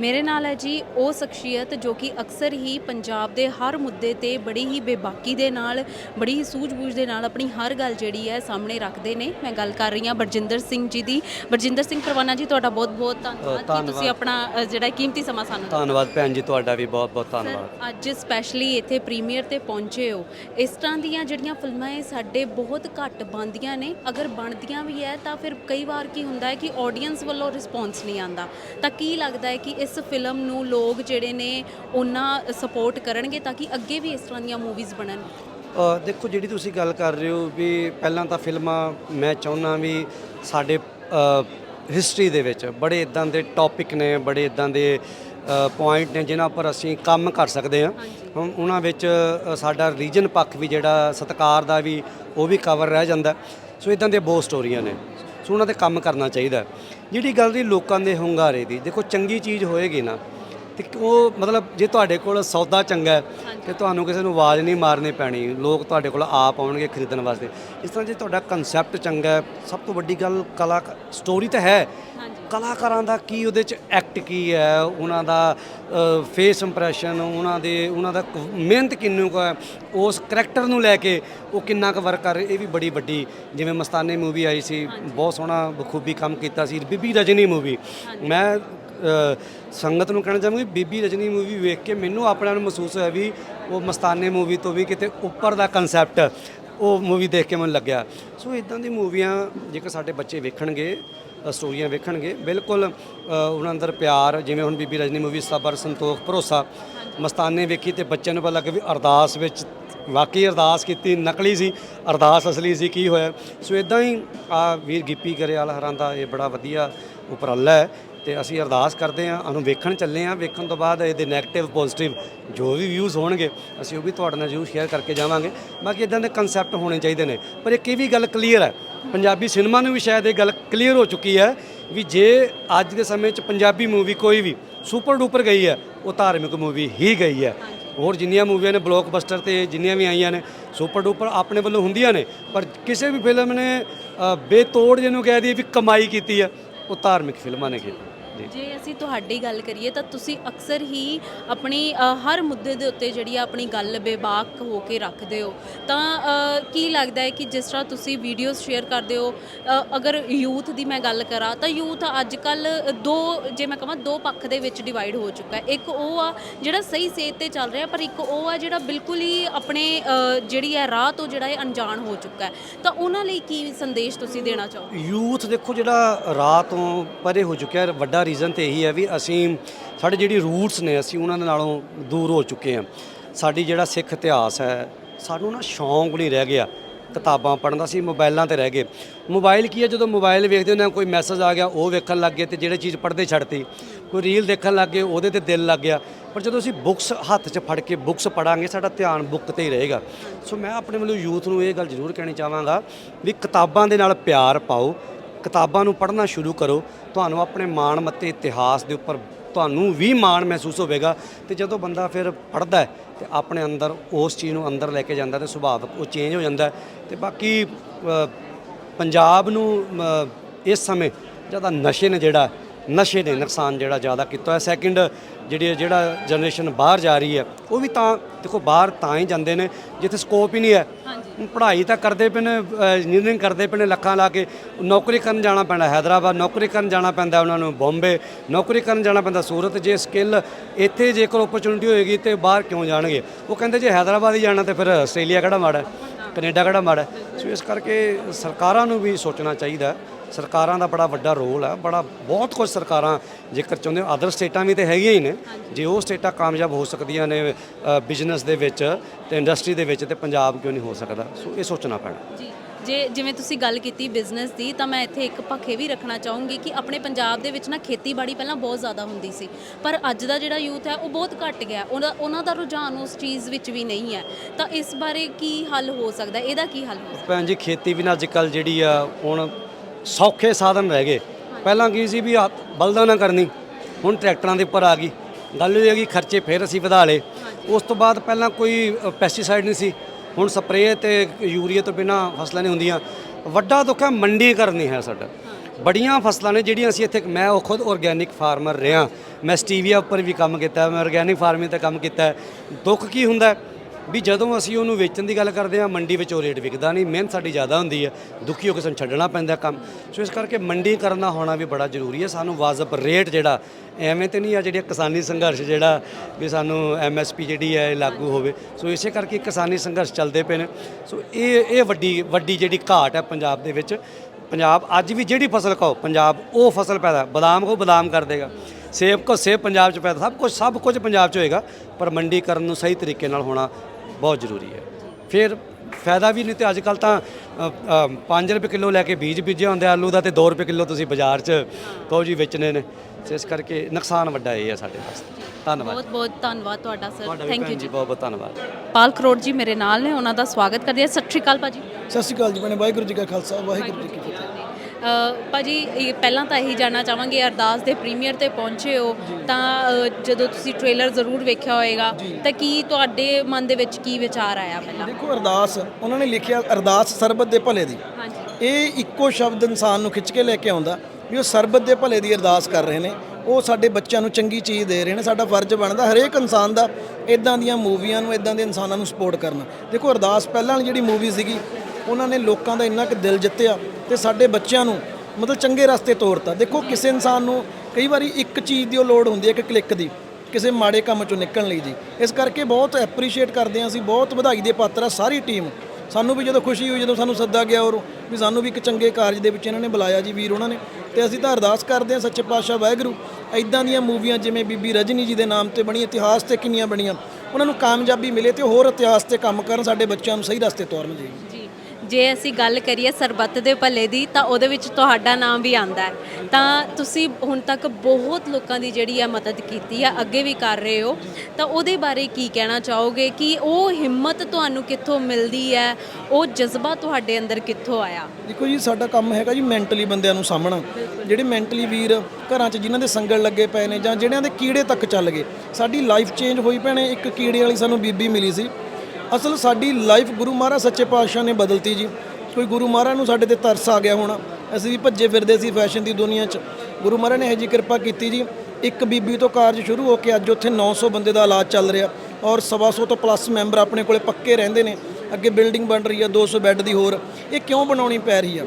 ਮੇਰੇ ਨਾਲ ਹੈ ਜੀ ਉਹ ਸ਼ਖਸੀਅਤ ਜੋ ਕਿ ਅਕਸਰ ਹੀ ਪੰਜਾਬ ਦੇ ਹਰ ਮੁੱਦੇ ਤੇ ਬੜੀ ਹੀ ਬੇਬਾਕੀ ਦੇ ਨਾਲ ਬੜੀ ਹੀ ਸੂਝ-ਬੂਝ ਦੇ ਨਾਲ ਆਪਣੀ ਹਰ ਗੱਲ ਜਿਹੜੀ ਹੈ ਸਾਹਮਣੇ ਰੱਖਦੇ ਨੇ। ਮੈਂ ਗੱਲ ਕਰ ਰਹੀ ਹਾਂ ਬਰਜਿੰਦਰ ਸਿੰਘ ਜੀ ਦੀ। ਬਰਜਿੰਦਰ ਸਿੰਘ ਪਰਵਾਨਾ ਜੀ ਤੁਹਾਡਾ ਬਹੁਤ-ਬਹੁਤ ਧੰਨਵਾਦ ਕਿ। ਤੁਸੀਂ ਆਪਣਾ ਜਿਹੜਾ ਕੀਮਤੀ ਸਮਾਂ ਸਾਨੂੰ। ਧੰਨਵਾਦ ਭੈਣ ਜੀ ਤੁਹਾਡਾ ਵੀ ਬਹੁਤ ਬਹੁਤ ਧੰਨਵਾਦ। ਅੱਜ ਸਪੈਸ਼ਲੀ ਇੱਥੇ ਪ੍ਰੀਮੀਅਰ ਤੇ ਪਹੁੰਚੇ ਹੋ। ਇਸ ਤਰ੍ਹਾਂ ਦੀਆਂ ਜਿਹੜੀਆਂ ਫਿਲਮਾਂ ਇਹ ਸਾਡੇ ਬਹੁਤ ਘੱਟ ਬਣਦੀਆਂ ਨੇ। ਅਗਰ ਬਣਦੀਆਂ ਵੀ ਹੈ ਤਾਂ ਫਿਰ ਕਈ ਵਾਰ ਕੀ ਹੁੰਦਾ ਹੈ ਕਿ ਆਡੀਅנס ਵੱਲੋਂ ਰਿਸਪੌਂਸ ਨਹੀਂ ਆਂਦਾ ਤਾਂ ਕੀ ਲੱਗਦਾ ਹੈ ਕਿ ਇਸ ਫਿਲਮ ਨੂੰ ਲੋਕ ਜਿਹੜੇ ਨੇ ਉਹਨਾਂ ਸਪੋਰਟ ਕਰਨਗੇ ਤਾਂ ਕਿ ਅੱਗੇ ਵੀ ਇਸ ਤਰ੍ਹਾਂ ਦੀਆਂ ਮੂਵੀਜ਼ ਬਣਨ? ਦੇਖੋ ਜਿਹੜੀ ਤੁਸੀਂ ਗੱਲ ਕਰ ਰਹੇ ਹੋ ਵੀ ਪਹਿਲਾਂ ਤਾਂ ਫਿਲਮਾਂ ਮੈਂ ਚਾਹੁੰਦਾ ਵੀ ਸਾਡੇ ਹਿਸਟਰੀ ਦੇ ਵਿੱਚ ਬੜੇ ਇਦਾਂ ਦੇ ਟੌਪਿਕ ਨੇ ਬੜੇ ਇਦਾਂ ਦੇ ਪੁਆਇੰਟ ਨੇ ਜਿਨ੍ਹਾਂ ਪਰ ਅਸੀਂ ਕੰਮ ਕਰ ਸਕਦੇ ਹਾਂ। ਉਹਨਾਂ ਵਿੱਚ ਸਾਡਾ ਰੀਜਨ ਪੱਖ ਵੀ ਜਿਹੜਾ ਸਤਕਾਰ ਦਾ ਵੀ ਉਹ ਵੀ ਕਵਰ ਰਹਿ ਜਾਂਦਾ। ਸੋ ਇਦਾਂ ਦੇ ਬਹੁਤ ਸਟੋਰੀਆਂ ਨੇ। ਸੋ ਉਹਨਾਂ ਤੇ ਕੰਮ ਕਰਨਾ ਚਾਹੀਦਾ ਜਿਹੜੀ ਗੱਲ ਦੀ ਲੋਕਾਂ ਦੇ ਹੁੰਗਾਰੇ ਦੀ, ਦੇਖੋ ਚੰਗੀ ਚੀਜ਼ ਹੋਏਗੀ ਨਾ ਤੇ ਉਹ ਮਤਲਬ ਜੇ ਤੁਹਾਡੇ ਕੋਲ ਸੌਦਾ ਚੰਗਾ ਹੈ ਕਿ ਤੁਹਾਨੂੰ ਕਿਸੇ ਨੂੰ ਆਵਾਜ਼ ਨਹੀਂ ਮਾਰਨੀ ਪੈਣੀ। ਲੋਕ ਤੁਹਾਡੇ ਕੋਲ ਆਪ ਆਉਣਗੇ ਖਰੀਦਣ ਵਾਸਤੇ। ਇਸ ਤਰ੍ਹਾਂ ਜੇ ਤੁਹਾਡਾ ਕਨਸੈਪਟ ਚੰਗਾ ਹੈ ਸਭ ਤੋਂ ਵੱਡੀ ਗੱਲ ਕਲਾ ਸਟੋਰੀ ਤਾਂ ਹੈ। ਕਲਾਕਾਰਾਂ ਦਾ ਕੀ ਉਹਦੇ ਚ ਐਕਟ ਕੀ ਹੈ ਉਹਨਾਂ ਦਾ ਫੇਸ ਇੰਪ੍ਰੈਸ਼ਨ ਉਹਨਾਂ ਦੇ ਉਹਨਾਂ ਦਾ ਮਿਹਨਤ ਕਿੰਨੂ ਕੁ ਹੈ ਉਸ ਕਰੈਕਟਰ ਨੂੰ ਲੈ ਕੇ ਉਹ ਕਿੰਨਾ ਕੁ ਵਰਕ ਕਰ ਰਹੇ ਇਹ ਵੀ ਬੜੀ ਵੱਡੀ। ਜਿਵੇਂ ਮਸਤਾਨੇ ਮੂਵੀ ਆਈ ਸੀ ਬਹੁਤ ਸੋਹਣਾ ਬਖੂਬੀ ਕੰਮ ਕੀਤਾ ਸੀ ਬੀਬੀ ਰਜਨੀ ਮੂਵੀ ਮੈਂ ਸੰਗਤ ਨੂੰ ਕਹਿਣਾ ਚਾਹਾਂਗਾ ਕਿ ਬੀਬੀ ਰਜਨੀ ਮੂਵੀ ਵੇਖ ਕੇ ਮੈਨੂੰ ਆਪਣੇ ਆਪ ਨੂੰ ਮਹਿਸੂਸ ਹੋਇਆ ਵੀ ਉਹ ਮਸਤਾਨੇ ਮੂਵੀ ਤੋਂ ਵੀ ਕਿਤੇ ਉੱਪਰ ਦਾ ਕਨਸੈਪਟ ਉਹ ਮੂਵੀ ਦੇਖ ਕੇ ਮੈਨੂੰ ਲੱਗਿਆ। ਸੋ ਇਦਾਂ ਦੀ ਮੂਵੀਆਂ ਜੇਕਰ ਸਾਡੇ ਬੱਚੇ ਵੇਖਣਗੇ ਸਟੋਰੀਆਂ ਵੇਖਣਗੇ, ਬਿਲਕੁਲ ਉਹਨਾਂ ਅੰਦਰ ਪਿਆਰ, ਜਿਵੇਂ ਹੁਣ ਬੀਬੀ ਰਜਨੀ ਮੂਵੀ ਸਬਰ, ਸੰਤੋਖ, ਭਰੋਸਾ, ਮਸਤਾਨੇ ਵੇਖੀ ਤੇ ਬੱਚਿਆਂ ਨੂੰ ਪਤਾ ਲੱਗੇ ਵੀ ਅਰਦਾਸ ਵਿੱਚ ਵਾਕਈ ਅਰਦਾਸ ਕੀਤੀ, ਨਕਲੀ ਸੀ, ਅਰਦਾਸ ਅਸਲੀ ਸੀ, ਕੀ ਹੋਇਆ। ਸੋ ਇਦਾਂ ਹੀ, ਆ ਵੀਰ ਗਿੱਪੀ ਗਰੇਵਾਲ ਹਰਾਂ ਦਾ ਇਹ ਬੜਾ ਵਧੀਆ ਉਪਰਾਲਾ ਹੈ। ਤੇ ਅਸੀਂ ਅਰਦਾਸ ਕਰਦੇ ਹਾਂ, ਉਹਨੂੰ ਵੇਖਣ ਚੱਲੇ ਹਾਂ। ਵੇਖਣ ਤੋਂ ਬਾਅਦ ਇਹਦੇ 네ਗੇਟਿਵ ਪੋਜ਼ਿਟਿਵ ਜੋ ਵੀ ਵਿਊਜ਼ ਹੋਣਗੇ, ਅਸੀਂ ਉਹ ਵੀ ਤੁਹਾਡੇ ਨਾਲ ਜ਼ਰੂਰ ਸ਼ੇਅਰ ਕਰਕੇ ਜਾਵਾਂਗੇ। ਬਾਕੀ ਇਦਾਂ ਦੇ ਕਨਸੈਪਟ ਹੋਣੇ ਚਾਹੀਦੇ ਨੇ। ਪਰ ਇੱਕ ਇਹ ਵੀ ਗੱਲ ਕਲੀਅਰ ਹੈ, ਪੰਜਾਬੀ ਸਿਨੇਮਾ ਨੂੰ ਵੀ ਸ਼ਾਇਦ ਇਹ ਗੱਲ ਕਲੀਅਰ ਹੋ ਚੁੱਕੀ ਹੈ ਵੀ ਜੇ ਅੱਜ ਦੇ ਸਮੇਂ 'ਚ ਪੰਜਾਬੀ ਮੂਵੀ ਕੋਈ ਵੀ ਸੁਪਰ ਡੂਪਰ ਗਈ ਹੈ, ਉਹ ਧਾਰਮਿਕ ਮੂਵੀ ਹੀ ਗਈ ਹੈ। ਹੋਰ ਜਿੰਨੀਆਂ ਮੂਵੀਆਂ ਨੇ ਬਲੌਕਬਸਟਰ ਤੇ ਜਿੰਨੀਆਂ ਵੀ ਆਈਆਂ ਨੇ ਸੁਪਰ ਡੂਪਰ ਆਪਣੇ ਵੱਲੋਂ ਹੁੰਦੀਆਂ ਨੇ, ਪਰ ਕਿਸੇ ਵੀ ਫਿਲਮ ਨੇ ਬੇਤੋੜ ਜਿਹਨੂੰ ਕਹਿ ਦਈਏ ਵੀ ਕਮਾਈ ਕੀਤੀ ਹੈ, ਉਹ ਧਾਰਮਿਕ ਫਿਲਮਾਂ ਨੇ ਕੀਤੀ। ਜੀ ਜੇ ਅਸੀਂ ਤੁਹਾਡੀ ਗੱਲ ਕਰੀਏ ਤਾਂ ਤੁਸੀਂ ਅਕਸਰ ਹੀ ਆਪਣੀ ਅ, ਹਰ ਮੁੱਦੇ ਦੇ ਉੱਤੇ ਜਿਹੜੀ ਆ ਆਪਣੀ ਗੱਲ ਬੇਬਾਕ ਹੋ ਕੇ ਰੱਖਦੇ ਹੋ। ਤਾਂ ਅ, ਕੀ ਲੱਗਦਾ ਹੈ ਕਿ ਜਿਸ ਤਰ੍ਹਾਂ ਤੁਸੀਂ ਵੀਡੀਓਜ਼ ਸ਼ੇਅਰ ਕਰਦੇ ਹੋ ਅ, ਅਗਰ ਯੂਥ ਦੀ ਮੈਂ ਗੱਲ ਕਰਾਂ ਤਾਂ ਯੂਥ ਅੱਜ ਕੱਲ ਦੋ ਜੇ ਮੈਂ ਕਹਾਂ ਦੋ ਪੱਖ ਦੇ ਵਿੱਚ ਡਿਵਾਈਡ ਹੋ ਚੁੱਕਾ ਹੈ। ਇੱਕ ਉਹ ਆ ਜਿਹੜਾ ਸਹੀ ਸੇਧ ਤੇ ਚੱਲ ਰਿਹਾ ਪਰ ਇੱਕ ਉਹ ਆ ਜਿਹੜਾ ਬਿਲਕੁਲ ਹੀ ਆਪਣੇ ਅ, ਜਿਹੜੀ ਹੈ ਰਾਹ ਤੋਂ ਜਿਹੜਾ ਹੈ ਅਣਜਾਣ ਹੋ ਚੁੱਕਾ ਹੈ। ਤਾਂ ਉਹਨਾਂ ਲਈ ਕੀ ਸੰਦੇਸ਼ ਤੁਸੀਂ ਦੇਣਾ ਚਾਹੋਗੇ? ਯੂਥ ਦੇਖੋ ਜਿਹੜਾ ਰਾਹ ਤੋਂ ਪਰੇ ਹੋ ਚੁੱਕਿਆ ਹੈ, ਵੱਡਾ ਰੀਜ਼ਨ ਤੇ ਇਹੀ ਹੈ ਵੀ ਅਸੀਂ ਸਾਡੇ ਜਿਹੜੀ ਰੂਟਸ ਨੇ, ਅਸੀਂ ਉਹਨਾਂ ਦੇ ਨਾਲੋਂ ਦੂਰ ਹੋ ਚੁੱਕੇ ਹਾਂ। ਸਾਡੀ ਜਿਹੜਾ ਸਿੱਖ ਇਤਿਹਾਸ ਹੈ, ਸਾਨੂੰ ਨਾ ਸ਼ੌਂਕ ਨਹੀਂ ਰਹਿ ਗਿਆ। ਕਿਤਾਬਾਂ ਪੜ੍ਹਨ ਦਾ ਸੀ ਮੋਬਾਈਲਾਂ ਤੇ ਰਹਿ ਗਏ। ਮੋਬਾਈਲ ਕੀ ਹੈ, ਜਦੋਂ ਮੋਬਾਈਲ ਵੇਖਦੇ ਹੁੰਦੇ ਹਾਂ, ਕੋਈ ਮੈਸੇਜ ਆ ਗਿਆ, ਉਹ ਵੇਖਣ ਲੱਗ ਗਏ ਤੇ ਜਿਹੜੇ ਚੀਜ਼ ਪੜ੍ਹਦੇ ਛੱਡਤੀ। ਕੋਈ ਰੀਲ ਦੇਖਣ ਲੱਗ ਗਏ, ਉਹਦੇ ਤੇ ਦਿਲ ਲੱਗ ਗਿਆ। ਪਰ ਜਦੋਂ ਅਸੀਂ ਬੁੱਕਸ ਹੱਥ 'ਚ ਫੜ ਕੇ ਬੁੱਕਸ ਪੜਾਂਗੇ ਸਾਡਾ ਧਿਆਨ ਬੁੱਕ ਤੇ ਹੀ ਰਹੇਗਾ। ਸੋ ਮੈਂ ਆਪਣੇ ਵੱਲੋਂ ਯੂਥ ਨੂੰ ਇਹ ਗੱਲ ਜ਼ਰੂਰ ਕਹਿਣੀ ਚਾਹਾਂਗਾ ਵੀ ਕਿਤਾਬਾਂ ਦੇ ਨਾਲ ਪਿਆਰ ਪਾਓ ਕਿਤਾਬਾਂ ਨੂੰ ਪੜ੍ਹਨਾ ਸ਼ੁਰੂ ਕਰੋ, ਤੁਹਾਨੂੰ ਆਪਣੇ ਮਾਣ ਮੱਤੇ ਇਤਿਹਾਸ ਦੇ ਉੱਪਰ ਤੁਹਾਨੂੰ ਵੀ ਮਾਣ ਮਹਿਸੂਸ ਹੋਵੇਗਾ ਤੇ ਜਦੋਂ ਬੰਦਾ ਫਿਰ ਪੜ੍ਹਦਾ ਹੈ ਤੇ ਆਪਣੇ ਅੰਦਰ, ਉਸ ਚੀਜ਼ ਨੂੰ ਅੰਦਰ ਲੈ ਕੇ ਜਾਂਦਾ ਤੇ ਸੁਭਾਵਕ ਉਹ ਚੇਂਜ ਹੋ ਜਾਂਦਾ ਹੈ। ਤੇ ਬਾਕੀ ਪੰਜਾਬ ਨੂੰ ਇਸ ਸਮੇਂ ਜ਼ਿਆਦਾ ਨਸ਼ੇ ਨੇ ਜਿਹੜਾ ਨਸ਼ੇ ਨੇ ਨੁਕਸਾਨ ਜਿਹੜਾ ਜ਼ਿਆਦਾ ਕੀਤਾ ਹੈ ਸੈਕਿੰਡ ਜਿਹੜੀ ਜਿਹੜਾ ਜਨਰੇਸ਼ਨ ਬਾਹਰ ਜਾ ਰਹੀ ਹੈ ਉਹ ਵੀ ਤਾਂ ਦੇਖੋ ਬਾਹਰ ਤਾਂ ਹੀ ਜਾਂਦੇ ਨੇ ਜਿੱਥੇ ਸਕੋਪ ਹੀ ਨਹੀਂ ਹੈ ਪੜ੍ਹਾਈ ਤਾਂ ਕਰਦੇ ਪਏ ਨੇ ਇੰਜੀਨੀਅਰਿੰਗ ਕਰਦੇ ਪਏ ਨੇ ਲੱਖਾਂ ਲਾ ਕੇ ਨੌਕਰੀ ਕਰਨ ਜਾਣਾ ਪੈਂਦਾ ਹੈਦਰਾਬਾਦ ਨੌਕਰੀ ਕਰਨ ਜਾਣਾ ਪੈਂਦਾ ਉਹਨਾਂ ਨੂੰ ਬੰਬੇ ਨੌਕਰੀ ਕਰਨ ਜਾਣਾ ਪੈਂਦਾ ਸੂਰਤ ਜੇ ਸਕਿੱਲ ਇੱਥੇ ਜੇਕਰ ਓਪਰਚੁਨਿਟੀ ਹੋਏਗੀ ਤੇ ਬਾਹਰ ਕਿਉਂ ਜਾਣਗੇ ਉਹ ਕਹਿੰਦੇ ਜੇ ਹੈਦਰਾਬਾਦ ਹੀ ਜਾਣਾ ਤੇ ਫਿਰ ਆਸਟ੍ਰੇਲੀਆ ਕਿਹੜਾ ਮਾੜਾ? ਕੈਨੇਡਾ ਕਿਹੜਾ ਮਾੜਾ? ਸੋ ਇਸ ਕਰਕੇ ਸਰਕਾਰਾਂ ਨੂੰ ਵੀ ਸੋਚਣਾ ਚਾਹੀਦਾ। ਸਰਕਾਰਾਂ ਦਾ ਬੜਾ ਵੱਡਾ ਰੋਲ ਹੈ ਬੜਾ ਬਹੁਤ ਕੁਝ ਸਰਕਾਰਾਂ ਜੇਕਰ ਚਾਹੁੰਦੇ ਹੋ ਅਦਰ ਸਟੇਟਾਂ ਵੀ ਤੇ ਹੈਗੀਆਂ ਹੀ ਨੇ। ਜੇ ਉਹ ਸਟੇਟਾਂ ਕਾਮਯਾਬ ਹੋ ਸਕਦੀਆਂ ਨੇ ਬਿਜ਼ਨਸ ਦੇ ਵਿੱਚ ਤੇ ਇੰਡਸਟਰੀ ਦੇ ਵਿੱਚ ਤੇ ਪੰਜਾਬ ਕਿਉਂ ਨਹੀਂ ਹੋ ਸਕਦਾ? ਸੋ ਇਹ ਸੋਚਣਾ ਪੈਣਾ। ਜੀ। ਜੇ ਜਿਵੇਂ ਤੁਸੀਂ ਗੱਲ ਕੀਤੀ ਬਿਜ਼ਨਸ ਦੀ ਤਾਂ ਮੈਂ ਇੱਥੇ ਇੱਕ ਪੱਖੇ ਵੀ ਰੱਖਣਾ ਚਾਹੂੰਗੀ ਕਿ ਆਪਣੇ ਪੰਜਾਬ ਦੇ ਵਿੱਚ ਨਾ ਖੇਤੀਬਾੜੀ ਪਹਿਲਾਂ ਬਹੁਤ ਜ਼ਿਆਦਾ ਹੁੰਦੀ ਸੀ। ਪਰ ਅੱਜ ਦਾ ਜਿਹੜਾ ਯੂਥ ਹੈ ਉਹ ਬਹੁਤ ਘਟ ਗਿਆ। ਉਹਨਾਂ ਦਾ ਰੁਝਾਨ ਉਸ ਚੀਜ਼ ਵਿੱਚ ਵੀ ਨਹੀਂ ਹੈ। ਤਾਂ ਇਸ ਬਾਰੇ ਕੀ ਹੱਲ ਹੋ ਸਕਦਾ? ਇਹਦਾ ਕੀ ਹੱਲ ਹੋ ਸਕਦਾ? ਭੈਣ ਜੀ ਖੇਤੀ ਵੀ ਨਾ ਅੱਜ ਕੱਲ੍ਹ ਜਿਹੜੀ ਆ ਹੁਣ ਸੌਖੇ ਸਾਧਨ ਰਹਿ ਗਏ। ਪਹਿਲਾਂ ਕੀ ਸੀ ਵੀ ਹੱਥ ਬਲਦਾਂ ਨਾਲ ਕਰਨੀ, ਹੁਣ ਟਰੈਕਟਰਾਂ ਦੇ ਉੱਪਰ ਆ ਗਈ। ਗੱਲ ਇਹ ਹੈ ਕਿ ਖਰਚੇ ਫਿਰ ਅਸੀਂ ਵਧਾ ਲਏ। ਉਸ ਤੋਂ ਬਾਅਦ ਪਹਿਲਾਂ ਕੋਈ ਪੈਸਟੀਸਾਈਡ ਨਹੀਂ ਸੀ। ਹੁਣ ਸਪਰੇਅ ਤੇ ਯੂਰੀਆ ਤੋਂ ਬਿਨਾ ਫਸਲਾਂ ਨਹੀਂ ਹੁੰਦੀਆਂ। ਵੱਡਾ ਦੁੱਖ ਹੈ, ਮੰਡੀ ਕਰਨੀ ਹੈ ਸਾਡਾ। ਬੜੀਆਂ ਫਸਲਾਂ ਨੇ ਜਿਹੜੀਆਂ ਅਸੀਂ ਇੱਥੇ ਮੈਂ ਉਹ ਖੁਦ ਆਰਗੈਨਿਕ ਫਾਰਮਰ ਰਿਹਾ। ਮੈਂ ਸਟੀਵੀਆ ਉੱਪਰ ਵੀ ਕੰਮ ਕੀਤਾ, ਮੈਂ ਆਰਗੈਨਿਕ ਫਾਰਮਿੰਗ ਤੇ ਕੰਮ ਕੀਤਾ। ਦੁੱਖ ਕੀ ਹੁੰਦਾ ਵੀ ਜਦੋਂ ਅਸੀਂ ਉਹਨੂੰ ਵੇਚਣ ਦੀ ਗੱਲ ਕਰਦੇ ਹਾਂ, ਮੰਡੀ ਵਿੱਚ ਉਹ ਰੇਟ ਵਿਕਦਾ ਨਹੀਂ, ਮਿਹਨਤ ਸਾਡੀ ਜ਼ਿਆਦਾ ਹੁੰਦੀ ਹੈ, ਦੁਖੀ ਹੋ ਕੇ ਸਾਨੂੰ ਛੱਡਣਾ ਪੈਂਦਾ ਕੰਮ। ਸੋ ਇਸ ਕਰਕੇ ਮੰਡੀ ਕਰਨਾ ਹੋਣਾ ਵੀ ਬੜਾ ਜ਼ਰੂਰੀ ਹੈ, ਸਾਨੂੰ ਵਾਜਬ ਰੇਟ ਜਿਹੜਾ ਐਵੇਂ ਤੇ ਨਹੀਂ ਆ ਜਿਹੜੀ ਕਿਸਾਨੀ ਸੰਘਰਸ਼ ਜਿਹੜਾ ਵੀ ਸਾਨੂੰ ਐਮਐਸਪੀ ਜਿਹੜੀ ਹੈ ਲਾਗੂ ਹੋਵੇ। ਸੋ ਇਸੇ ਕਰਕੇ ਕਿਸਾਨੀ ਸੰਘਰਸ਼ ਚੱਲਦੇ ਪਏ ਨੇ। ਸੋ ਇਹ ਇਹ ਵੱਡੀ ਵੱਡੀ ਜਿਹੜੀ ਘਾਟ ਹੈ ਪੰਜਾਬ ਦੇ ਵਿੱਚ, ਪੰਜਾਬ ਅੱਜ ਵੀ ਜਿਹੜੀ ਫਸਲ ਕਹੋ ਪੰਜਾਬ ਉਹ ਫਸਲ ਪੈਦਾ, ਬਦਾਮ ਕੋ ਬਦਾਮ ਕਰ ਦੇਗਾ। ਸੇਬ ਕੋ ਸੇਬ ਪੰਜਾਬ ਚ ਪੈਦਾ ਸਭ ਕੁਝ ਸਭ ਕੁਝ ਪੰਜਾਬ ਚ ਹੋਏਗਾ ਪਰ ਮੰਡੀਕਰਨ ਨੂੰ ਸਹੀ ਤਰੀਕੇ ਨਾਲ ਹੋਣਾ ਬਹੁਤ ਜ਼ਰੂਰੀ ਹੈ। ਫਿਰ ਫਾਇਦਾ ਵੀ ਨਹੀਂ ਤੇ ਅੱਜ ਕੱਲ ਤਾਂ 5 ਰੁਪਏ ਕਿਲੋ ਲੈ ਕੇ ਬੀਜ ਬੀਜੇ ਹੁੰਦੇ ਆਲੂ ਦਾ ਤੇ 2 ਰੁਪਏ ਕਿਲੋ ਤੁਸੀਂ ਬਾਜ਼ਾਰ 'ਚ ਕਹੋ ਜੀ ਵੇਚਣੇ ਨੇ। ਤੇ ਇਸ ਕਰਕੇ ਨੁਕਸਾਨ ਵੱਡਾ ਇਹ ਹੈ ਸਾਡੇ ਵਾਸਤੇ। ਧੰਨਵਾਦ। ਬਹੁਤ ਬਹੁਤ ਧੰਨਵਾਦ ਤੁਹਾਡਾ ਸਰ। ਥੈਂਕ ਯੂ ਜੀ ਬਹੁਤ ਬਹੁਤ ਧੰਨਵਾਦ। ਪਾਲ ਖਰੋੜ ਜੀ ਮੇਰੇ ਨਾਲ ਨੇ ਉਹਨਾਂ ਦਾ ਸਵਾਗਤ ਕਰਦੇ ਸਤਿ ਸ਼੍ਰੀ ਅਕਾਲ ਭਾਜੀ। ਸਤਿ ਸ਼੍ਰੀ ਅਕਾਲ ਜੀ ਭੈਣੇ ਵਾਹਿਗੁਰੂ ਜੀ ਕਾ ਖਾਲਸਾ ਵਾਹਿਗੁਰੂ ਜੀ ਕੀ ਭਾਜੀ ਇਹ ਪਹਿਲਾਂ ਤਾਂ ਇਹੀ ਜਾਣਨਾ ਚਾਹਾਂਗੇ ਅਰਦਾਸ ਦੇ ਪ੍ਰੀਮੀਅਰ ਤੇ ਪਹੁੰਚੇ ਹੋ ਤਾਂ ਜਦੋਂ ਤੁਸੀਂ ਟ੍ਰੇਲਰ ਜ਼ਰੂਰ ਵੇਖਿਆ ਹੋਏਗਾ ਤਾਂ ਕੀ ਤੁਹਾਡੇ ਮਨ ਦੇ ਵਿੱਚ ਕੀ ਵਿਚਾਰ ਆਇਆ ਪਹਿਲਾਂ? ਦੇਖੋ ਅਰਦਾਸ ਉਹਨਾਂ ਨੇ ਲਿਖਿਆ ਅਰਦਾਸ ਸਰਬਤ ਦੇ ਭਲੇ ਦੀ। ਹਾਂਜੀ। ਇਹ ਇੱਕੋ ਸ਼ਬਦ ਇਨਸਾਨ ਨੂੰ ਖਿੱਚ ਕੇ ਲੈ ਕੇ ਆਉਂਦਾ ਵੀ ਉਹ ਸਰਬਤ ਦੇ ਭਲੇ ਦੀ ਅਰਦਾਸ ਕਰ ਰਹੇ ਨੇ। ਉਹ ਸਾਡੇ ਬੱਚਿਆਂ ਨੂੰ ਚੰਗੀ ਚੀਜ਼ ਦੇ ਰਹੇ ਨੇ ਸਾਡਾ ਫਰਜ਼ ਬਣਦਾ ਹਰੇਕ ਇਨਸਾਨ ਦਾ ਇਦਾਂ ਦੀਆਂ ਮੂਵੀਆਂ ਨੂੰ ਇਦਾਂ ਦੇ ਇਨਸਾਨਾਂ ਨੂੰ ਸਪੋਰਟ ਕਰਨਾ। ਦੇਖੋ ਅਰਦਾਸ ਪਹਿਲਾਂ ਵਾਲੀ ਜਿਹੜੀ ਮੂਵੀ ਸੀਗੀ ਉਹਨਾਂ ਨੇ ਲੋਕਾਂ ਦਾ ਇੰਨਾ ਕੁ ਦਿਲ ਜਿੱਤਿਆ ਤੇ ਸਾਡੇ ਬੱਚਿਆਂ ਨੂੰ ਮਤਲਬ ਚੰਗੇ ਰਸਤੇ ਤੋਰਤਾ। ਦੇਖੋ ਕਿਸੇ ਇਨਸਾਨ ਨੂੰ ਕਈ ਵਾਰੀ ਇੱਕ ਚੀਜ਼ ਦੀ ਉਹ ਲੋੜ ਹੁੰਦੀ ਹੈ, ਇੱਕ ਕਲਿੱਕ ਦੀ, ਕਿਸੇ ਮਾੜੇ ਕੰਮ ਚੋਂ ਨਿਕਲਣ ਲਈ ਜੀ। ਇਸ ਕਰਕੇ ਬਹੁਤ ਐਪਰੀਸ਼ੀਏਟ ਕਰਦੇ ਹਾਂ ਅਸੀਂ, ਬਹੁਤ ਵਧਾਈ ਦੇ ਪਾਤਰ ਆ ਸਾਰੀ ਟੀਮ ਸਾਨੂੰ ਵੀ ਜਦੋਂ ਖੁਸ਼ੀ ਹੋਈ, ਜਦੋਂ ਸਾਨੂੰ ਸੱਦਾ ਗਿਆ ਔਰ ਵੀ ਸਾਨੂੰ ਵੀ ਇੱਕ ਚੰਗੇ ਕਾਰਜ ਦੇ ਵਿੱਚ ਇਹਨਾਂ ਨੇ ਬੁਲਾਇਆ ਜੀ ਵੀਰ ਉਹਨਾਂ ਨੇ, ਤੇ ਅਸੀਂ ਤਾਂ ਅਰਦਾਸ ਕਰਦੇ ਹਾਂ ਸੱਚੇ ਪਾਤਸ਼ਾਹ ਵਾਹਿਗੁਰੂ ਐਦਾਂ ਦੀਆਂ ਮੂਵੀਆਂ ਜਿਵੇਂ ਬੀਬੀ ਰਜਨੀ ਜੀ ਦੇ ਨਾਮ ਤੇ ਬਣੀ ਇਤਿਹਾਸ ਤੇ ਕਿੰਨੀਆਂ ਬਣੀਆਂ, ਉਹਨਾਂ ਨੂੰ ਕਾਮਯਾਬੀ ਮਿਲੇ ਤੇ ਹੋਰ ਇਤਿਹਾਸ ਤੇ ਕੰਮ ਕਰਨ ਸਾਡੇ ਬੱਚਿਆਂ ਨੂੰ ਸਹੀ ਰਸਤੇ ਤੋਰਨ ਜੀ। ਜੇ ਅਸੀਂ ਗੱਲ ਕਰੀਏ ਸਰਬੱਤ ਦੇ ਭਲੇ ਦੀ, ਤਾਂ ਉਹਦੇ ਵਿੱਚ ਤੁਹਾਡਾ ਨਾਮ ਵੀ ਆਂਦਾ ਹੈ। ਤਾਂ ਤੁਸੀਂ ਹੁਣ ਤੱਕ ਬਹੁਤ ਲੋਕਾਂ ਦੀ ਜਿਹੜੀ ਆ ਮਦਦ ਕੀਤੀ ਆ, ਅੱਗੇ ਵੀ ਕਰ ਰਹੇ ਹੋ। ਤਾਂ ਉਹਦੇ ਬਾਰੇ ਕੀ ਕਹਿਣਾ ਚਾਹੋਗੇ ਕਿ ਉਹ ਹਿੰਮਤ ਤੁਹਾਨੂੰ ਕਿੱਥੋਂ ਮਿਲਦੀ ਹੈ? ਉਹ ਜਜ਼ਬਾ ਤੁਹਾਡੇ ਅੰਦਰ ਕਿੱਥੋਂ ਆਇਆ? ਦੇਖੋ ਜੀ, ਸਾਡਾ ਕੰਮ ਹੈਗਾ ਜੀ ਮੈਂਟਲੀ ਬੰਦਿਆਂ ਨੂੰ ਸਾਹਮਣਾ ਜਿਹੜੇ ਮੈਂਟਲੀ ਵੀਰ ਘਰਾਂ 'ਚ ਜਿਨ੍ਹਾਂ ਦੇ ਸੰਗਲ ਲੱਗੇ ਪਏ ਨੇ ਜਾਂ ਜਿਹੜਿਆਂ ਦੇ ਕੀੜੇ ਤੱਕ ਚੱਲ ਗਏ, ਸਾਡੀ ਲਾਈਫ ਚੇਂਜ ਹੋਈ ਭੈਣੇ, ਇੱਕ ਕੀੜੇ ਵਾਲੀ ਸਾਨੂੰ ਬੀਬੀ ਮਿਲੀ ਸੀ। ਅਸਲ ਸਾਡੀ ਲਾਈਫ ਗੁਰੂ ਮਹਾਰਾਜ ਸੱਚੇ ਪਾਤਸ਼ਾਹ ਨੇ ਬਦਲਤੀ ਜੀ। ਕੋਈ ਗੁਰੂ ਮਹਾਰਾਜ ਨੂੰ ਸਾਡੇ ਤੇ ਤਰਸ ਆ ਗਿਆ ਹੋਣਾ, ਅਸੀਂ ਵੀ ਭੱਜੇ ਫਿਰਦੇ ਸੀ ਫੈਸ਼ਨ ਦੀ ਦੁਨੀਆ 'ਚ। ਗੁਰੂ ਮਹਾਰਾਜ ਨੇ ਇਹ ਜੀ ਕਿਰਪਾ ਕੀਤੀ ਜੀ। ਇੱਕ ਬੀਬੀ ਤੋਂ ਕਾਰਜ ਸ਼ੁਰੂ ਹੋ ਕੇ ਅੱਜ ਉੱਥੇ 900 ਬੰਦੇ ਦਾ ਇਲਾਜ ਚੱਲ ਰਿਹਾ ਔਰ ਸਵਾ ਸੌ ਤੋਂ ਪਲੱਸ ਮੈਂਬਰ ਆਪਣੇ ਕੋਲੇ ਪੱਕੇ ਰਹਿੰਦੇ ਨੇ। ਅੱਗੇ ਬਿਲਡਿੰਗ ਬਣ ਰਹੀ ਆ 200 ਬੈੱਡ ਦੀ ਹੋਰ। ਇਹ ਕਿਉਂ ਬਣਾਉਣੀ ਪੈ ਰਹੀ ਆ?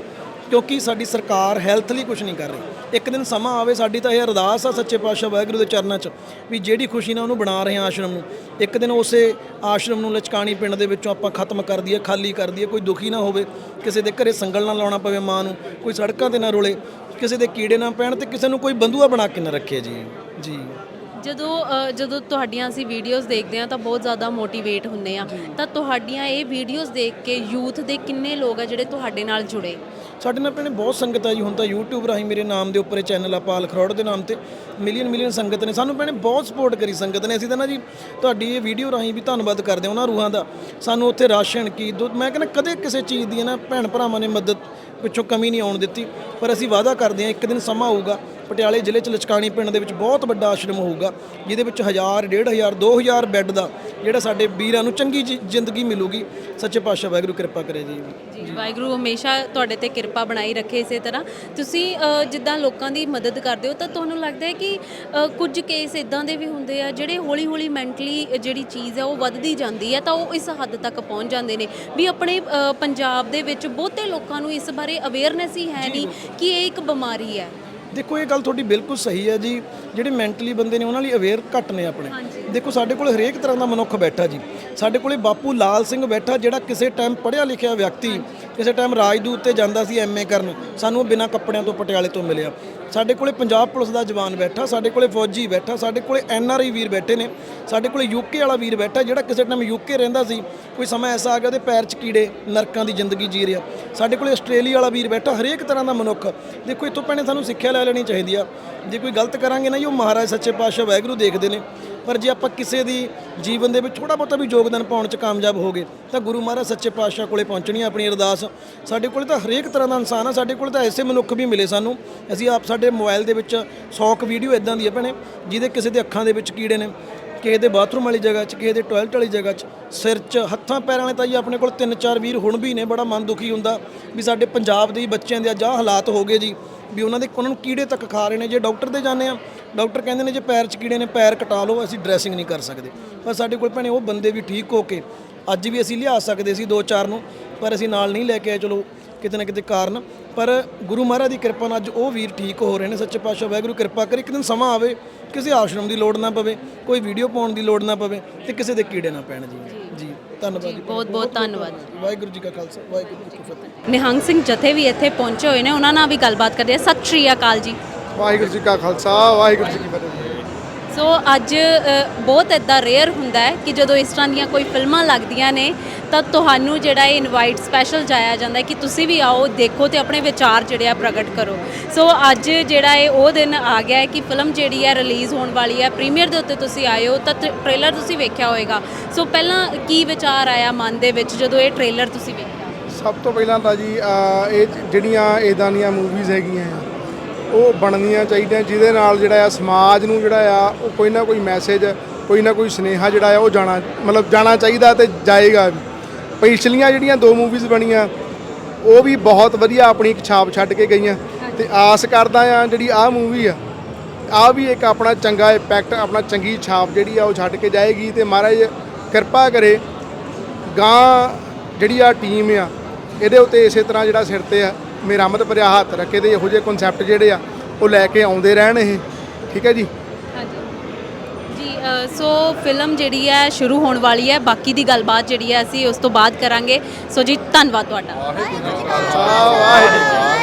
ਕਿਉਂਕਿ ਸਾਡੀ ਸਰਕਾਰ ਹੈਲਥ ਲਈ ਕੁਝ ਨਹੀਂ ਕਰ ਰਹੀ। ਇੱਕ ਦਿਨ ਸਮਾਂ ਆਵੇ, ਸਾਡੀ ਤਾਂ ਇਹ ਅਰਦਾਸ ਆ ਸੱਚੇ ਪਾਤਸ਼ਾਹ ਵਾਹਿਗੁਰੂ ਦੇ ਚਰਨਾਂ 'ਚ ਵੀ ਜਿਹੜੀ ਖੁਸ਼ੀ ਨਾਲ ਉਹਨੂੰ ਬਣਾ ਰਹੇ ਆ ਆਸ਼ਰਮ ਨੂੰ, ਇੱਕ ਦਿਨ ਉਸੇ ਆਸ਼ਰਮ ਨੂੰ ਲਚਕਾਣੀ ਪਿੰਡ ਦੇ ਵਿੱਚੋਂ ਆਪਾਂ ਖਤਮ ਕਰ ਦਈਏ, ਖਾਲੀ ਕਰ ਦਈਏ, ਕੋਈ ਦੁਖੀ ਨਾ ਹੋਵੇ, ਕਿਸੇ ਦੇ ਘਰੇ ਸੰਗਲ ਨਾ ਲਾਉਣਾ ਪਵੇ ਮਾਂ ਨੂੰ, ਕੋਈ ਸੜਕਾਂ ਤੇ ਨਾ ਰੋਲੇ, ਕਿਸੇ ਦੇ ਕੀੜੇ ਨਾ ਪੈਣ ਤੇ ਕਿਸੇ ਨੂੰ ਕੋਈ ਬੰਦੂਆ ਬਣਾ ਕੇ ਨਾ ਰੱਖੇ ਜੀ। ਜੀ। ਜਦੋਂ ਜਦੋਂ ਤੁਹਾਡੀਆਂ ਅਸੀਂ ਵੀਡੀਓਜ਼ ਦੇਖਦੇ ਹਾਂ ਤਾਂ ਬਹੁਤ ਜ਼ਿਆਦਾ ਮੋਟੀਵੇਟ ਹੁੰਨੇ ਆ ਤਾਂ ਤੁਹਾਡੀਆਂ ਇਹ ਵੀਡੀਓਜ਼ ਦੇਖ ਕੇ ਯੂਥ ਦੇ ਕਿੰਨੇ ਲੋਕ ਆ ਜਿਹੜੇ ਤੁਹਾਡੇ ਨਾਲ ਜੁੜੇ? ਸਾਡੇ ਨਾਲ ਭੈਣੇ ਬਹੁਤ ਸੰਗਤ ਆ ਜੀ ਹੁਣ ਤਾਂ YouTube ਰਾਹੀਂ ਮੇਰੇ ਨਾਮ ਦੇ ਉੱਪਰ ਇਹ ਚੈਨਲ ਆ ਪਾਲ ਖਰੋੜ ਦੇ ਨਾਮ ਤੇ ਮਿਲੀਅਨ ਮਿਲੀਅਨ ਸੰਗਤ ਨੇ। ਸਾਨੂੰ ਭੈਣੇ ਬਹੁਤ ਸਪੋਰਟ ਕਰੀ ਸੰਗਤ ਨੇ। ਅਸੀਂ ਤਾਂ ਨਾ ਜੀ ਤੁਹਾਡੀ ਇਹ ਵੀਡੀਓ ਰਾਹੀਂ ਵੀ ਧੰਨਵਾਦ ਕਰਦੇ ਹਾਂ ਉਹਨਾਂ ਰੂਹਾਂ ਦਾ। ਸਾਨੂੰ ਉੱਥੇ ਰਾਸ਼ਨ ਕੀ ਦੁੱਧ ਮੈਂ ਕਹਿੰਦਾ ਕਦੇ ਕਿਸੇ ਚੀਜ਼ ਦੀ ਨਾ ਭੈਣ ਭਰਾਵਾਂ ਨੇ ਮਦਦ ਪਿੱਛੋਂ ਕਮੀ ਨਹੀਂ ਆਉਣ ਦਿੱਤੀ ਪਰ ਅਸੀਂ ਵਾਅਦਾ ਕਰਦੇ ਹਾਂ ਇੱਕ ਦਿਨ ਸਮਾਂ ਆਊਗਾ ਪਟਿਆਲੇ ਜ਼ਿਲ੍ਹੇ ਚ ਲਚਕਾਣੀ ਪਿੰਡ ਦੇ ਵਿੱਚ ਬਹੁਤ ਵੱਡਾ ਆਸ਼ਰਮ ਹੋਊਗਾ ਜਿਹਦੇ ਵਿੱਚ 1000 1500 2000 ਬੈੱਡ ਦਾ ਜਿਹੜਾ ਸਾਡੇ ਵੀਰਾਂ ਨੂੰ ਚੰਗੀ ਜ਼ਿੰਦਗੀ ਮਿਲੂਗੀ। ਸੱਚੇ ਪਾਤਸ਼ਾਹ ਵਾਹਿਗੁਰੂ ਕਿਰਪਾ ਕਰੇ ਜੀ। ਜੀ ਵਾਹਿਗੁਰੂ ਹਮੇਸ਼ਾ ਤੁਹਾਡੇ ਤੇ ਕਿਰਪਾ ਬਣਾਈ ਰੱਖੇ ਇਸੇ ਤਰ੍ਹਾਂ। ਤੁਸੀਂ ਜਿੱਦਾਂ ਲੋਕਾਂ ਦੀ ਮਦਦ ਕਰਦੇ ਹੋ ਤਾਂ ਤੁਹਾਨੂੰ ਲੱਗਦਾ ਹੈ ਕਿ ਕੁਝ ਕੇਸ ਇਦਾਂ ਦੇ ਵੀ ਹੁੰਦੇ ਆ ਜਿਹੜੇ ਹੌਲੀ ਹੌਲੀ ਮੈਂਟਲੀ ਜਿਹੜੀ ਚੀਜ਼ ਹੈ ਉਹ ਵੱਧਦੀ ਜਾਂਦੀ ਹੈ ਤਾਂ ਉਹ ਇਸ ਹੱਦ ਤੱਕ ਪਹੁੰਚ ਜਾਂਦੇ ਨੇ ਵੀ ਆਪਣੇ ਪੰਜਾਬ ਦੇ ਵਿੱਚ ਬਹੁਤੇ ਲੋਕਾਂ ਨੂੰ ਇਸ ਬਾਰੇ ਅਵੇਅਰਨੈਸ ਹੀ ਹੈ ਨਹੀਂ ਕਿ ਇਹ ਇੱਕ ਬਿਮਾਰੀ ਹੈ। ਦੇਖੋ ਇਹ ਗੱਲ ਤੁਹਾਡੀ ਬਿਲਕੁਲ ਸਹੀ ਹੈ ਜੀ। ਜਿਹੜੇ ਮੈਂਟਲੀ ਬੰਦੇ ਨੇ ਉਹਨਾਂ ਲਈ ਅਵੇਅਰ ਘੱਟ ਨੇ ਆਪਣੇ। ਦੇਖੋ ਸਾਡੇ ਕੋਲ ਹਰੇਕ ਤਰ੍ਹਾਂ ਦਾ ਮਨੁੱਖ ਬੈਠਾ ਜੀ। ਸਾਡੇ ਕੋਲੇ ਬਾਪੂ ਲਾਲ ਸਿੰਘ ਬੈਠਾ ਜਿਹੜਾ ਕਿਸੇ ਟਾਈਮ ਪੜ੍ਹਿਆ ਲਿਖਿਆ ਵਿਅਕਤੀ ਕਿਸੇ ਟਾਈਮ ਰਾਜਦੂਤ ਤੇ ਜਾਂਦਾ ਸੀ ਐਮਏ ਕਰਨ। ਸਾਨੂੰ ਬਿਨਾਂ ਕੱਪੜਿਆਂ ਤੋਂ ਪਟਿਆਲੇ ਤੋਂ ਮਿਲਿਆ। ਸਾਡੇ ਕੋਲੇ ਪੰਜਾਬ ਪੁਲਿਸ ਦਾ ਜਵਾਨ ਬੈਠਾ, ਸਾਡੇ ਕੋਲੇ ਫੌਜੀ ਬੈਠਾ, ਸਾਡੇ ਕੋਲੇ ਐਨਆਰਆਈ ਵੀਰ ਬੈਠੇ ਨੇ, ਸਾਡੇ ਕੋਲੇ ਯੂਕੇ ਵਾਲਾ ਵੀਰ ਬੈਠਾ ਜਿਹੜਾ ਕਿਸੇ ਟਾਈਮ ਯੂਕੇ ਰਹਿੰਦਾ ਸੀ, ਕੋਈ ਸਮਾਂ ਐਸਾ ਆ ਗਿਆ ਉਹਦੇ ਪੈਰ 'ਚ ਕੀੜੇ, ਨਰਕਾਂ ਦੀ ਜ਼ਿੰਦਗੀ ਜੀ ਰਿਹਾ। ਸਾਡੇ ਕੋਲੇ ਆਸਟ੍ਰੇਲੀਆ ਵਾਲਾ ਵੀਰ ਬੈਠਾ, ਹਰੇਕ ਤਰ੍ਹਾਂ ਦਾ ਮਨੁੱਖ। ਦੇਖੋ, ਇੱਥੋਂ ਭੈਣੇ ਸਾਨੂੰ ਸਿੱਖਿਆ ਲੈ ਲੈਣੀ ਚਾਹੀਦੀ ਆ। ਜੇ ਕੋਈ ਗਲਤ ਕਰਾਂਗੇ ਨਾ ਜੀ, ਉਹ ਮਹਾਰਾਜ, ਸੱਚੇ ਪਾਤਸ਼ਾਹ, ਵਾਹਿਗੁਰੂ ਦੇਖਦੇ ਨੇ। ਪਰ ਜੇ ਆਪਾਂ ਕਿਸੇ ਦੀ ਜੀਵਨ ਦੇ ਵਿੱਚ ਥੋੜਾ ਬਹੁਤਾ ਵੀ ਯੋਗਦਾਨ ਪਾਉਣ 'ਚ ਕਾਮਯਾਬ ਹੋਗੇ ਤਾਂ ਗੁਰੂ ਮਹਾਰਾਜ ਸੱਚੇ ਪਾਤਸ਼ਾਹ ਕੋਲੇ ਪਹੁੰਚਣੀ ਆਪਣੀ ਅਰਦਾਸ। ਸਾਡੇ ਕੋਲੇ ਤਾਂ ਹਰੇਕ ਤਰ੍ਹਾਂ ਦਾ ਇਨਸਾਨ ਆ, ਸਾਡੇ ਕੋਲੇ ਤਾਂ ਐਸੇ ਮਨੁੱਖ ਵੀ ਮਿਲੇ ਸਾਨੂੰ। ਅਸੀਂ ਆਪ ਸਾਡੇ ਮੋਬਾਈਲ ਦੇ ਵਿੱਚ 100 ਕੁ ਵੀਡੀਓ ਇਦਾਂ ਦੀ ਹੈ ਭੈਣੇ, ਜਿਹਦੇ ਕਿਸੇ ਦੇ ਅੱਖਾਂ ਦੇ ਵਿੱਚ ਕੀੜੇ ਨੇ, ਕਿਸੇ ਦੇ ਬਾਥਰੂਮ ਵਾਲੀ ਜਗ੍ਹਾ 'ਚ, ਕਿਸੇ ਦੇ ਟਾਇਲਟ ਵਾਲੀ ਜਗ੍ਹਾ 'ਚ, ਸਿਰ 'ਚ, ਹੱਥਾਂ, ਪੈਰਾਂ ਵਾਲੇ ਤਾਂ ਜੀ ਆਪਣੇ ਕੋਲ ਤਿੰਨ ਚਾਰ ਵੀਰ ਹੁਣ ਵੀ ਨੇ, ਬੜਾ ਮਨ ਦੁਖੀ ਹੁੰਦਾ ਵੀ ਸਾਡੇ ਪੰਜਾਬ ਦੇ ਬੱਚਿਆਂ ਦੇ ਅੱਜ ਆਹ ਹਾਲਾਤ ਹੋ ਗਏ ਜੀ, ਵੀ ਉਹਨਾਂ ਦੇ ਉਹਨਾਂ ਨੂੰ ਕੀੜੇ ਤੱਕ ਖਾ ਰਹੇ ਨੇ, ਜੇ ਡਾਕਟਰ ਦੇ ਜਾਂਦੇ ਆ, ਡਾਕਟਰ ਕਹਿੰਦੇ ਨੇ ਜੇ ਪੈਰ 'ਚ ਕੀੜੇ ਨੇ, ਪੈਰ ਕਟਾ ਲਓ, ਅਸੀਂ ਡਰੈਸਿੰਗ ਨਹੀਂ ਕਰ ਸਕਦੇ। ਪਰ ਸਾਡੇ ਕੋਲ ਭੈਣੇ ਉਹ ਬੰਦੇ ਵੀ ਠੀਕ ਹੋ ਕੇ ਅੱਜ ਵੀ ਅਸੀਂ ਲਿਆ ਸਕਦੇ ਸੀ ਦੋ ਚਾਰ ਨੂੰ, ਪਰ ਅਸੀਂ ਨਾਲ ਨਹੀਂ ਲੈ ਕੇ ਆਏ, ਚਲੋ ਕਿਤੇ ਨਾ ਕਿਤੇ ਕਾਰਨ। ਪਰ ਗੁਰੂ ਮਹਾਰਾਜ ਦੀ ਕਿਰਪਾ ਨਾਲ ਅੱਜ ਉਹ ਵੀਰ ਠੀਕ ਹੋ ਰਹੇ ਨੇ ਸੱਚੇ ਪਾਤਸ਼ਾਹ ਵਾਹਿਗੁਰੂ ਕਿਰਪਾ ਕਰੇ ਇੱਕ ਦਿਨ ਸਮਾਂ ਆਵੇ ਕਿਸੇ ਆਸ਼ਰਮ ਦੀ ਲੋੜ ਨਾ ਪਵੇ ਕੋਈ ਵੀਡੀਓ ਪਾਉਣ ਦੀ ਲੋੜ ਨਾ ਪਵੇ ਤੇ ਕਿਸੇ ਦੇ ਕੀੜੇ ਨਾ ਪੈਣ ਜੀ। ਜੀ। ਧੰਨਵਾਦ ਜੀ ਬਹੁਤ ਬਹੁਤ ਧੰਨਵਾਦ। ਵਾਹਿਗੁਰੂ ਜੀ ਕਾ ਖਾਲਸਾ ਵਾਹਿਗੁਰੂ ਜੀ ਕੀ ਫਤਿਹ। ਨਿਹੰਗ ਸਿੰਘ ਜਥੇ ਵੀ ਇੱਥੇ ਪਹੁੰਚੇ ਹੋਏ ਨੇ ਉਹਨਾਂ ਨਾਲ ਵੀ ਗੱਲਬਾਤ ਕਰਦੇ ਆ ਸਤਿ ਸ਼੍ਰੀ ਅਕਾਲ ਜੀ। ਵਾਹਿਗੁਰੂ ਜੀ ਕਾ ਖਾਲਸਾ ਵਾਹਿਗੁਰੂ ਜੀ ਕੀ ਫਤਿਹ। ਸੋ ਅੱਜ ਬਹੁਤ ਇਦਾਂ ਰੇਅਰ ਹੁੰਦਾ ਹੈ ਕਿ ਜਦੋਂ ਇਸ ਤਰ੍ਹਾਂ ਦੀਆਂ ਕੋਈ ਫਿਲਮਾਂ ਲੱਗਦੀਆਂ ਨੇ, ਤਾਂ ਤੁਹਾਨੂੰ ਜਿਹੜਾ ਇਹ ਇਨਵਾਈਟ ਸਪੈਸ਼ਲ ਜਾਇਆ ਜਾਂਦਾ ਕਿ ਤੁਸੀਂ ਵੀ ਆਓ, ਦੇਖੋ ਤੇ ਆਪਣੇ ਵਿਚਾਰ ਜਿਹੜੇ ਆ ਪ੍ਰਗਟ ਕਰੋ। ਸੋ ਅੱਜ ਜਿਹੜਾ ਇਹ ਉਹ ਦਿਨ ਆ ਗਿਆ ਹੈ ਕਿ ਫਿਲਮ ਜਿਹੜੀ ਹੈ ਰਿਲੀਜ਼ ਹੋਣ ਵਾਲੀ ਹੈ। ਪ੍ਰੀਮੀਅਰ ਦੇ ਉੱਤੇ ਤੁਸੀਂ ਆਏ ਹੋ, ਤਾਂ ਟ੍ਰੇਲਰ ਤੁਸੀਂ ਵੇਖਿਆ ਹੋਵੇਗਾ ਸੋ ਪਹਿਲਾਂ ਕੀ ਵਿਚਾਰ ਆਇਆ ਮਨ ਦੇ ਵਿੱਚ ਜਦੋਂ ਇਹ ਟ੍ਰੇਲਰ ਤੁਸੀਂ ਵੇਖਿਆ? ਸਭ ਤੋਂ ਪਹਿਲਾਂ ਤਾਂ ਜੀ ਇਹ ਜਿਹੜੀਆਂ ਇਦਾਂ ਦੀਆਂ ਮੂਵੀਜ਼ ਹੈਗੀਆਂ ਉਹ ਬਣਨੀਆਂ ਚਾਹੀਦੀਆਂ, ਜਿਹਦੇ ਨਾਲ ਜਿਹੜਾ ਆ ਸਮਾਜ ਨੂੰ ਜਿਹੜਾ ਆ, ਉਹ ਕੋਈ ਨਾ ਕੋਈ ਮੈਸੇਜ ਕੋਈ ਨਾ ਕੋਈ ਸੁਨੇਹਾ ਜਿਹੜਾ ਆ, ਉਹ ਜਾਣਾ, ਮਤਲਬ ਜਾਣਾ ਚਾਹੀਦਾ ਤੇ ਜਾਏਗਾ ਪਿਛਲੀਆਂ ਜਿਹੜੀਆਂ ਦੋ ਮੂਵੀਜ਼ ਬਣੀਆਂ, ਉਹ ਵੀ ਬਹੁਤ ਵਧੀਆ ਆਪਣੀ ਇੱਕ ਛਾਪ ਛੱਡ ਕੇ ਗਈਆਂ। ਤੇ ਆਸ ਕਰਦਾ ਆ ਜਿਹੜੀ ਆਹ ਮੂਵੀ ਆ ਆ ਵੀ ਇੱਕ ਆਪਣਾ ਚੰਗਾ ਇੰਪੈਕਟ ਆਪਣਾ ਚੰਗੀ ਛਾਪ ਜਿਹੜੀ ਆ, ਉਹ ਛੱਡ ਕੇ ਜਾਏਗੀ ਤੇ ਮਹਾਰਾਜ ਕਿਰਪਾ ਕਰੇ, ਗਾਂ ਜਿਹੜੀ ਆ ਟੀਮ ਆ, ਇਹਦੇ ਉੱਤੇ ਇਸੇ ਤਰ੍ਹਾਂ ਜਿਹੜਾ ਸਿਰ ਤੇ ਆ। ਮੇਰਾਮਤ ਭਰਿਆ ਹੱਥ ਰੱਖੇ ਤੇ ਇਹੋ ਜਿਹੇ ਕਨਸੈਪਟ ਜਿਹੜੇ ਆ ਉਹ ਲੈ ਕੇ ਆਉਂਦੇ ਰਹਿਣ ਇਹ। ਠੀਕ ਹੈ ਜੀ? ਜੀ ਸੋ ਫਿਲਮ ਜਿਹੜੀ ਹੈ ਸ਼ੁਰੂ ਹੋਣ ਵਾਲੀ ਹੈ ਬਾਕੀ ਦੀ ਗੱਲਬਾਤ ਜਿਹੜੀ ਹੈ ਅਸੀਂ ਉਸ ਤੋਂ ਬਾਅਦ ਕਰਾਂਗੇ। ਸੋ ਜੀ ਧੰਨਵਾਦ ਤੁਹਾਡਾ। ਵਾਹਿਗੁਰੂ